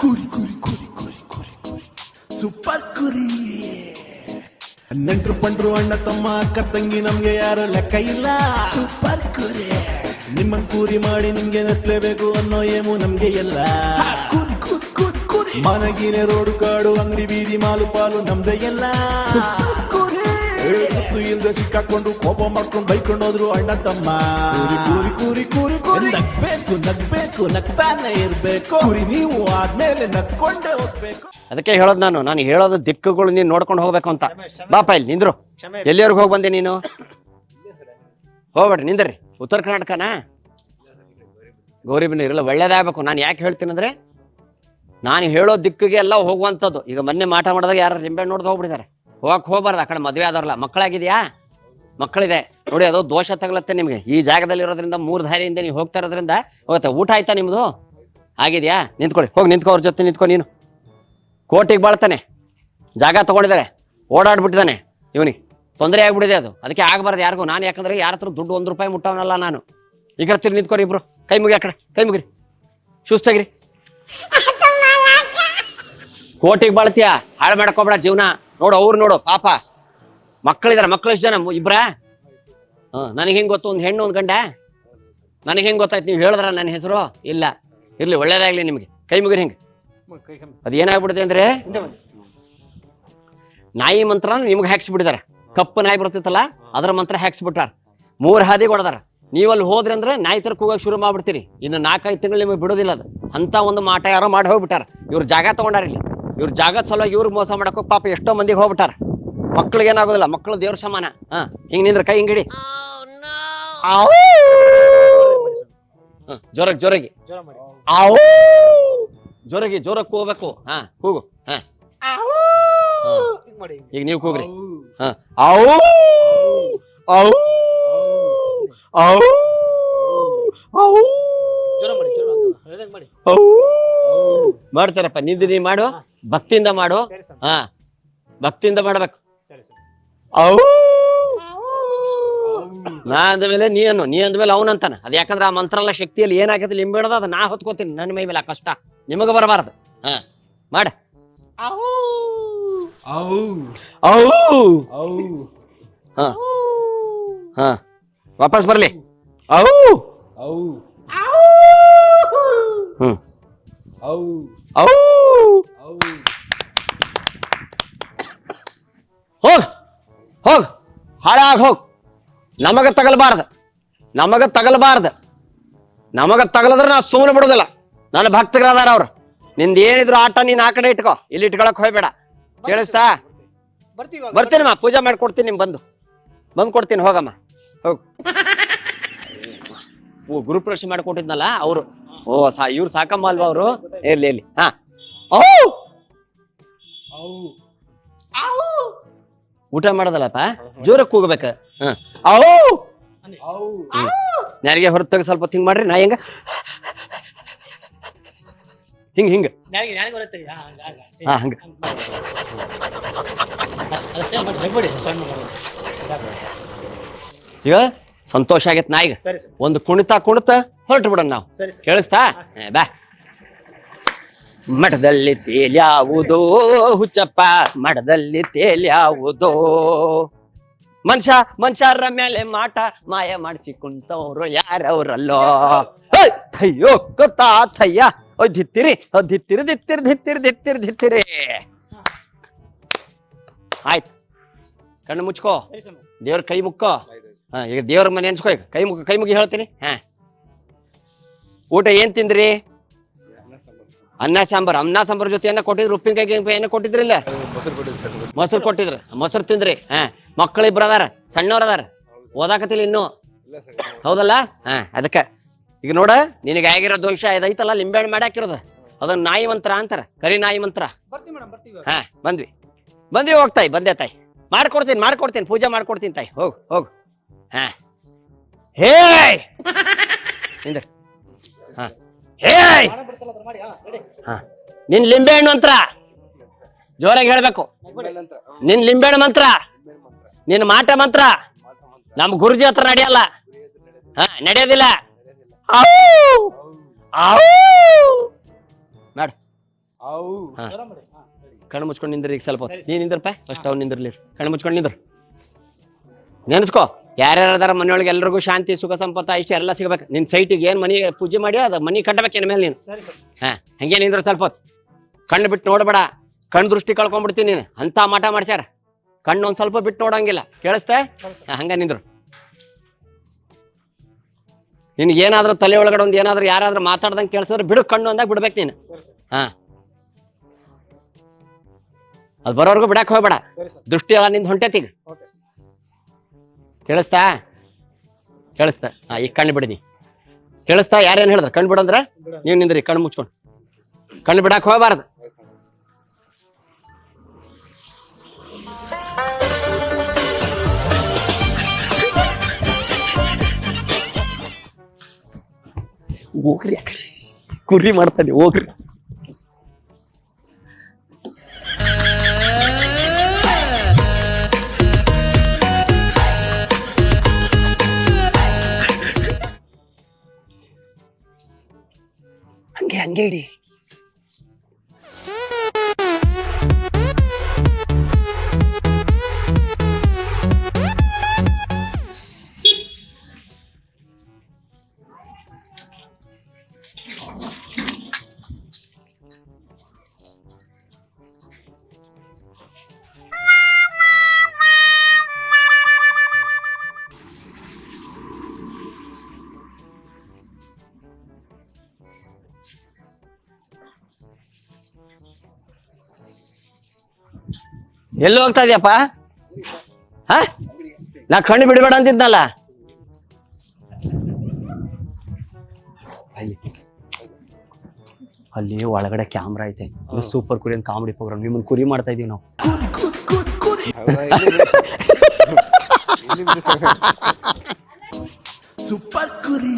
ಕುರಿ ಕುರಿ ಕುರಿ ಕುರಿ ಕುರಿ ಕುರಿ. ಸೂಪರ್ ಕುರಿ ನೆಂಟ್ರು ಪಂಡ್ರು ಅಣ್ಣ ತಮ್ಮ ಅಕ್ಕ ತಂಗಿ ನಮ್ಗೆ ಯಾರು ಲೆಕ್ಕ ಇಲ್ಲ. ಸೂಪರ್ ಕುರಿ ನಿಮ್ಮ ಕೂರಿ ಮಾಡಿ ನಿಮ್ಗೆ ನೆಸ್ಲೇಬೇಕು ಅನ್ನೋ ಏಮು ನಮ್ಗೆ ಎಲ್ಲ ಕುರಿ ಕುರಿ ಕುರಿ ಕುರಿ. ಮನಗಿನ ರೋಡು ಕಾಡು ಅಂಗಡಿ ಬೀದಿ ಮಾಲು ಪಾಲು ನಮ್ದೇ ಎಲ್ಲ ಮತ್ತು ಇಲ್ದೆ ಸಿಕ್ಕಾಕೊಂಡು ಕೋಪ ಮಾಡ್ಕೊಂಡು ಬೈಕೊಂಡು ಹೋದ್ರು ಅಣ್ಣ ತಮ್ಮ. ಕೂರಿ ಕೂರಿ ಕೂರಿ ಕೂರಿ ಕೂರಿ. ನಗ್ಬೇಕು ನಗ್ಬೇಕು ನಗ್ತಾನೆ ಇರ್ಬೇಕು. ಕುರಿ ನೀವು ಆದ್ಮೇಲೆ ನಗ್ಕೊಂಡೆ ಹೋಗ್ಬೇಕು. ಅದಕ್ಕೆ ಹೇಳೋದು ನಾನು ನಾನು ಹೇಳೋದು ದಿಕ್ಕುಗಳು ನೀನು ನೋಡ್ಕೊಂಡು ಹೋಗ್ಬೇಕು ಅಂತ. ಬಾಪ ಇಲ್ಲಿ ನಿಂದ್ರು. ಎಲ್ಲಿವರೆಗೂ ಹೋಗಿ ಬಂದೆ ನೀನು? ಹೋಗ್ಬೇಡ್ರಿ ನಿಂದ್ರಿ. ಉತ್ತರ ಕರ್ನಾಟಕನಾ? ಗೌರಿಬಿನ ಇರಲ್ಲ ಒಳ್ಳೇದಾಗಬೇಕು. ನಾನು ಯಾಕೆ ಹೇಳ್ತೀನಂದ್ರೆ ನಾನು ಹೇಳೋ ದಿಕ್ಕಿಗೆ ಎಲ್ಲ ಹೋಗುವಂಥದ್ದು. ಈಗ ಮೊನ್ನೆ ಮಾಟ ಮಾಡಿದಾಗ ಯಾರು ರಿಂಬೆ ನೋಡ್ದು ಹೋಗ್ಬಿಟ್ಟಿದ್ದಾರೆ. ಹೋಗಕ್ಕೆ ಹೋಗ್ಬಾರ್ದು ಆ ಕಡೆ ಮದುವೆ ಆದವ್ರಲ್ಲ. ಮಕ್ಕಳಾಗಿದೆಯಾ? ಮಕ್ಕಳಿದೆ. ನೋಡಿ ಅದು ದೋಷ ತಗಲತ್ತೆ ನಿಮಗೆ. ಈ ಜಾಗದಲ್ಲಿ ಇರೋದ್ರಿಂದ ಮೂರು ದಾರಿಯಿಂದ ನೀವು ಹೋಗ್ತಾ ಇರೋದ್ರಿಂದ ಹೋಗುತ್ತೆ. ಊಟ ಆಯ್ತಾ ನಿಮ್ಮದು ಆಗಿದೆಯಾ? ನಿಂತ್ಕೊಳ್ಳಿ. ಹೋಗಿ ನಿಂತ್ಕೊ ಅವ್ರ ಜೊತೆ ನಿಂತ್ಕೊ ನೀನು. ಕೋಟಿಗೆ ಬಾಳ್ತಾನೆ. ಜಾಗ ತಗೊಂಡಿದ್ದಾರೆ ಓಡಾಡ್ಬಿಟ್ಟಿದ್ದಾನೆ ಇವನಿಗೆ. ತೊಂದರೆ ಆಗ್ಬಿಟ್ಟಿದೆ ಅದು. ಅದಕ್ಕೆ ಆಗಬಾರ್ದು ಯಾರಿಗೂ. ನಾನು ಯಾಕಂದ್ರೆ ಯಾರ ಹತ್ರ ದುಡ್ಡು ಒಂದು ರೂಪಾಯಿ ಮುಟ್ಟವನಲ್ಲ ನಾನು. ಈ ಕಡೆ ತಿರ್ಗಿ ನಿಂತ್ಕೊರಿ ಇಬ್ರು. ಕೈ ಮುಗಿ ಆ ಕಡೆ. ಕೈ ಮುಗಿರಿ. ಸುಸ್ತಾಗಿರಿ ಕೋಟಿಗೆ ಬಾಳ್ತೀಯಾ? ಹಾಳು ಮಾಡ್ಕೊಬೇಡ ಜೀವನ. ನೋಡು, ಅವ್ರು ನೋಡು, ಪಾಪ. ಮಕ್ಕಳಿದಾರೆ ಮಕ್ಕಳು ಎಷ್ಟು ಜನ? ಇಬ್ರಾ? ನನಗೆ ಹೆಂಗ್ ಗೊತ್ತು? ಒಂದು ಹೆಣ್ಣು, ಒಂದು ಗಂಡ? ನನಗೆ ಹೆಂಗ್ ಗೊತ್ತಾಯ್ತು? ನೀವು ಹೇಳಿದ್ರ ನನ್ನ ಹೆಸರು? ಇಲ್ಲ. ಇರ್ಲಿ, ಒಳ್ಳೇದಾಗ್ಲಿ ನಿಮಗೆ. ಕೈ ಮುಗಿರಿ ಹೆಂಗೆ. ಅದು ಏನಾಗ್ಬಿಡುತ್ತೆ ಅಂದ್ರೆ, ನಾಯಿ ಮಂತ್ರ ನಿಮ್ಗೆ ಹಾಕ್ಸ್ಬಿಟ್ಟಿದಾರೆ. ಕಪ್ಪು ನಾಯಿ ಬರ್ತಿತ್ತಲ್ಲ ಅದ್ರ ಮಂತ್ರ ಹಾಕ್ಸ್ಬಿಟ್ಟಾರ. ಮೂರ್ ಹಾದಿ ಹೊಡೆದಾರ. ನೀವಲ್ಲಿ ಹೋದ್ರಿ ಅಂದ್ರೆ ನಾಯಿ ತರ ಕೂಗಕ್ಕೆ ಶುರು ಮಾಡ್ಬಿಡ್ತೀರಿ. ಇನ್ನು ನಾಲ್ಕೈದು ತಿಂಗಳು ನಿಮಗೆ ಬಿಡೋದಿಲ್ಲ ಅದು. ಅಂತ ಒಂದು ಮಾಟ ಯಾರೋ ಮಾಡಿ ಹೋಗ್ಬಿಟ್ಟಾರ. ಇವ್ರು ಜಾಗ ತಗೊಂಡಾರ ಇಲ್ಲಿ ಇವ್ರ ಜಾಗದ ಸಲುವಾಗಿ ಇವ್ರಿಗೆ ಮೋಸ ಮಾಡಕ್ ಹೋಗ್ ಪಾಪ ಎಷ್ಟೋ ಮಂದಿಗೆ ಹೋಗ್ಬಿಟ್ಟಾರ. ಮಕ್ಳಿಗೆ ಏನಾಗೋದಿಲ್ಲ ಮಕ್ಕಳು ದೇವ್ರ ಸಮಾನ. ಹಾ ಹಿಂಗ್ ನಿಂದ್ರ ಕೈ ಹಿಂಗಿಡಿ ಜೋರಾಗಿ ಜೋರಾಗಿ. ಆವು! ಜೋರಾಗಿ ಜೋರಾಗಿ ಕೂಗ್ಬೇಕು. ಹಾ ಕೂಗು. ಹಾ. ಈಗ ನೀವು ಕೂಗ್ರಿ. ಹಾ. ಜೋರ ಮಾಡಿ ಜೋರ ಮಾಡಿ. ಮಾಡ್ತಾರಪ್ಪ. ನಿಂದು ನೀ ಮಾಡು ಭಕ್ತಿಯಿಂದ ಮಾಡು. ಹಾ ಭಕ್ತಿಯಿಂದ ಮಾಡ್ಬೇಕು. ಅವು. ನಾ ಅಂದಮೇಲೆ ನೀ ಅನ್ನು ನೀ ಅಂದ್ಮೇಲೆ ಅವನಂತಾನ ಅದ್ ಯಾಕಂದ್ರೆ ಆ ಮಂತ್ರಲ್ಲ ಶಕ್ತಿಯಲ್ಲಿ ಏನಾಗತ್ತೆ ಲಿಂಬೆಡ್ದ ಅದ ನಾ ಹೊತ್ಕೋತೀನಿ. ನನ್ನ ಮೈ ಮೇಲೆ ಆ ಕಷ್ಟ ನಿಮಗ ಬರಬಾರ್ದು. ಹಾ ಮಾಡ. ಅವು. ಹಾ. ಹಾ ವಾಪಸ್ ಬರ್ಲಿ. ಅವು. ಹ್ಮ್. ಹೋಗ್. ಹೋಗ. ಹಾಳಾಗ್ ಹೋಗ್. ನಮಗ ತಗಲ್ಬಾರ್ದ. ನಮಗ ತಗಲ್ಬಾರ್ದ. ನಮಗ ತಗಲದ್ರೆ ನಾ ಸುಮ್ಮನೆ ಬಿಡುದಿಲ್ಲ. ನನ್ನ ಭಕ್ತಗಳದಾರ ಅವ್ರು. ನಿಂದ ಏನಿದ್ರು ಆಟ ನೀನ್ ಆ ಕಡೆ ಇಟ್ಕೋ. ಇಲ್ಲಿ ಇಟ್ಕೊಳಕ್ ಹೋಗ್ಬೇಡ. ಕೇಳಿಸ್ತಾ? ಬರ್ತೀನಮ್ಮ ಪೂಜೆ ಮಾಡ್ಕೊಡ್ತೀನಿ ನಿಮ್ ಬಂದು. ಬಂದು ಕೊಡ್ತೀನಿ ಹೋಗಮ್ಮ. ಹೋಗ್. ಓ ಗುರುಪ್ರವೇಶ ಮಾಡ್ಕೊಟ್ಟಿದ್ನಲ್ಲ ಅವರು. ಓ ಸಾ ಇವ್ರು ಸಾಕಮ್ಮ ಅಲ್ವಾ ಅವರು ಇರ್ಲಿ ಇರ್ಲಿ ಹಾ ಊಟ ಮಾಡೋದಲ್ಲಪ್ಪ ಜೋರಕ್ಕೆ ಕೂಗಬೇಕ ಹಾ ಹೊರತಾಗ ಸ್ವಲ್ಪ ಹಿಂಗ್ ಮಾಡ್ರಿ ನಾ ಹೆಂಗ ಹಿಂಗ ಹಿಂಗ ಹಾ ಹಂಗ ಈಗ ಸಂತೋಷ ಆಗೈತ್ ನಾ ಈಗ. ಸರಿ ಸರ್. ಒಂದು ಕುಣಿತ ಕುಣಿತ ಹೊರಟು ಬಿಡೋಣ ನಾವು. ಸರಿ ಸರ್. ಕೇಳಿಸ್ತಾ? ಏ, ಬಾ. ಮಠದಲ್ಲಿ ತೇಲ್ಯಾವುದೋ ಹುಚ್ಚಪ್ಪ ಮಠದಲ್ಲಿ ತೇಲ್ಯಾವುದೋ? ಮನುಷ್ಯ ಮನುಷ್ಯರ ಮೇಲೆ ಮಾಟ ಮಾಯ ಮಾಡಿಸಿ ಕುಂತವ್ರು ಯಾರವ್ರಲ್ಲೋ! ಅಯ್ಯೋ ಗೊತ್ತಾ ಥಯ್ಯ. ಓ ದಿತ್ತಿರಿ ಓ ದಿತ್ತಿರಿ ದಿತ್ತಿರಿ ದಿತ್ತಿರಿ ದಿತ್ತಿರಿ ದಿತ್ತಿರಿ ಆಯ್ತು. ಕಣ್ಣು ಮುಚ್ಕೋ. ಸರಿ ಸರ್ ದೇವ್ರ ಕೈ ಮುಕ್ಕೋ. ಹಾ ಈಗ ದೇವ್ರ ಮನೆ ಅನ್ಸ್ಕೋ ಈಗ ಕೈ ಮುಗಿ ಕೈ ಮುಗಿ ಹೇಳ್ತೀನಿ. ಹಾ. ಊಟ ಏನ್ ತಿಂದ್ರಿ? ಅನ್ನ ಸಾಂಬಾರ್. ಅನ್ನ ಸಾಂಬಾರ್ ಜೊತೆ ಏನ ಕೊಟ್ಟಿದ್ರು? ಉಪ್ಪಿನಕಾಯಿ ಏನ ಕೊಟ್ಟಿದ್ರಿಲ್ಲ? ಮೊಸರು ಕೊಟ್ಟಿದ್ರು. ಮೊಸರು ತಿಂದ್ರಿ. ಹಾ. ಮಕ್ಕಳು ಇಬ್ರು ಅದಾರ ಸಣ್ಣವ್ರ ಅದಾರ? ಓದಾಕತಿಲ್ಲ ಇನ್ನು? ಹೌದಲ್ಲ? ಹಾ ಅದಕ್ಕೆ. ಈಗ ನೋಡ ನಿನಗೆ ಆಗಿರೋ ದೋಷ ಇದೈತಲ್ಲ ಲಿಂಬೆಹಣ್ಣು ಮಾಡಿ ಹಾಕಿರೋದು. ಅದನ್ನ ನಾಯಿ ಮಂತ್ರ ಅಂತಾರ. ಕರಿ ನಾಯಿ ಮಂತ್ರ. ಹಾ ಬಂದ್ವಿ. ಬಂದ್ವಿ ಹೋಗ್ತಾಯಿ ಬಂದೆ ತಾಯಿ. ಮಾಡ್ಕೊಡ್ತೀನಿ ಮಾಡ್ಕೊಡ್ತೀನಿ. ಪೂಜೆ ಮಾಡ್ಕೊಡ್ತೀನಿ ತಾಯಿ. ಹೋಗು ಹೋಗು. ಹಾ. ಹೇ. ಹಾ. ಹೇಯ್! ನಾಳೆ ಬರ್ತಲ್ಲ ಅದ್ರ ಮಾಡಿ ಹಾ ರೆಡಿ ನಿನ್ ಲಿಂಬೆಹಣ್ಣು ಮಂತ್ರ. ಜೋರಾಗಿ ಹೇಳ್ಬೇಕು. ನಿನ್ ಲಿಂಬೆಹಣ್ಣು ಮಂತ್ರ. ನಿನ್ ಮಾಟ ಮಂತ್ರ. ನಮ್ ಗುರುಜಿ ಹತ್ರ ನಡೆಯಲ್ಲ. ಹ ನಡೆಯೋದಿಲ್ಲ! ಮಾಡು. ಕಣ್ಣು ಮುಚ್ಕೊಂಡು ನಿಂದ್ರಿ ಈಗ ಸ್ವಲ್ಪ ನೀನ್ ನಿಂದ್ರಪ್ಪ. ಫಸ್ಟ್ ಅವ್ನು ನಿಂದ್ರಲಿ. ಕಣ್ಣು ಮುಚ್ಕೊಂಡು ನಿಂದ್ರು. ನೆನ್ಸ್ಕೋ. ಯಾರ್ಯಾರ ಅದಾರ ಮನೆಯೊಳಗೆ ಎಲ್ರಿಗೂ ಶಾಂತಿ ಸುಖ ಸಂಪತ್ತ ಇಷ್ಟ ಎಲ್ಲ ಸಿಗಬೇಕು. ನಿನ್ ಸೈಟಿಗೆ ಏನ್ ಮನಿ ಪೂಜೆ ಮಾಡಿ ಅದ ಮನಿ ಕಟ್ಟಬೇಕು ಮೇಲೆ ನೀನು. ಹಾಂ ಹಂಗೆ ನಿಂದ್ರು ಸ್ವಲ್ಪ ಹೊತ್ತು. ಕಣ್ಣು ಬಿಟ್ಟು ನೋಡಬೇಡ. ಕಣ್ಣು ದೃಷ್ಟಿ ಕಳ್ಕೊಂಡ್ಬಿಡ್ತೀನಿ ನೀನು. ಅಂಥ ಮಾಟ ಮಾಡ್ಸ್ಯಾರ. ಕಣ್ಣು ಒಂದ್ ಸ್ವಲ್ಪ ಬಿಟ್ಟು ನೋಡಂಗಿಲ್ಲ. ಕೇಳಿಸ್ತೆ? ಹಂಗೆ ನಿಂದ್ರು. ನಿನ್ಗೆ ಏನಾದ್ರೂ ತಲೆ ಒಳಗಡೆ ಒಂದು ಏನಾದ್ರೂ ಯಾರಾದ್ರೂ ಮಾತಾಡ್ದಂಗೆ ಕೇಳಿಸಿದ್ರೆ ಬಿಡು ಕಣ್ಣು ಅಂದಾಗ ಬಿಡ್ಬೇಕು ನೀನು. ಹಾಂ. ಅದು ಬರೋರ್ಗು ಬಿಡಕ್ ಹೋಗ್ಬೇಡ. ದೃಷ್ಟಿ ಎಲ್ಲ ನಿಂದು ಹೊಂಟೈತಿ ಈಗ. ಕೇಳಿಸ್ತಾ? ಕೇಳಿಸ್ತಾ? ಹಾಂ ಈಗ ಕಣ್ಣು ಬಿಡಿನಿ ಕೇಳಿಸ್ತಾ? ಯಾರೇನು ಹೇಳಿದ್ರೆ? ಕಣ್ಣು ಬಿಡಂದ್ರ ಬಿಡ ನೀವು ನಿಂದ್ರಿ, ಕಣ್ಣು ಮುಚ್ಕೊಂಡು. ಕಣ್ಣು ಬಿಡಕ್ಕೆ ಹೋಗಬಾರ್ದು. ಹೋಗ್ರಿ ಕುರಿ ಮಾಡ್ತಾನೆ, ಹೋಗ್ರಿ. ಹಂಗೆ ಎಲ್ಲಿ ಹೋಗ್ತಾ ಇದೆಯಪ್ಪ? ಹ? ನಾ ಕಣ್ಣು ಬಿಡಬೇಡ ಅಂತಿದ್ನಲ್ಲ? ಅಲ್ಲಿ ಅಲ್ಲಿ ಒಳಗಡೆ ಕ್ಯಾಮ್ರಾ ಐತೆ. ಸೂಪರ್ ಕುರಿ ಅಂತ ಕಾಮಿಡಿ ಪ್ರೋಗ್ರಾಮ್. ನಿಮ್ಮನ್ನ ಕುರಿ ಮಾಡ್ತಾ ಇದೀವಿ ನಾವು. ಸೂಪರ್ ಕುರಿ